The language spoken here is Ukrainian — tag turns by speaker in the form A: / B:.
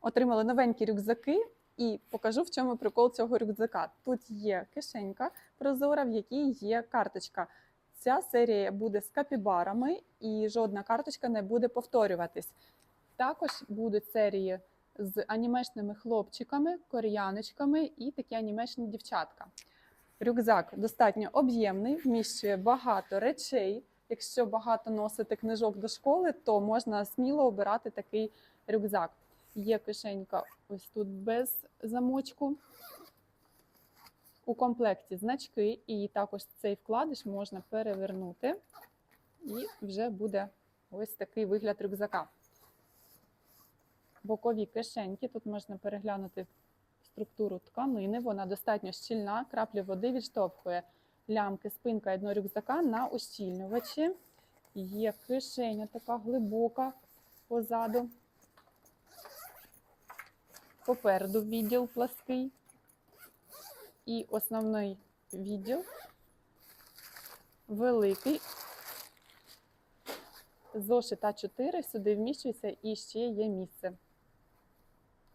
A: Отримали новенькі рюкзаки і покажу, в чому прикол цього рюкзака. Тут є кишенька прозора, в якій є карточка. Ця серія буде з капібарами, і жодна карточка не буде повторюватись. Також будуть серії з анімешними хлопчиками, кореяночками і такі анімешні дівчатка. Рюкзак достатньо об'ємний, вміщує багато речей. Якщо багато носити книжок до школи, то можна сміло обирати такий рюкзак. Є кишенька ось тут без замочку. У комплекті значки, і також цей вкладиш можна перевернути, і вже буде ось такий вигляд рюкзака. Бокові кишеньки. Тут можна переглянути структуру тканини. Вона достатньо щільна, краплі води відштовхує лямки, спинка одного рюкзака на ущільнювачі. Є кишеня така глибока позаду. Попереду відділ плаский. І основний відділ великий. Зошита 4, сюди вміщується і ще є місце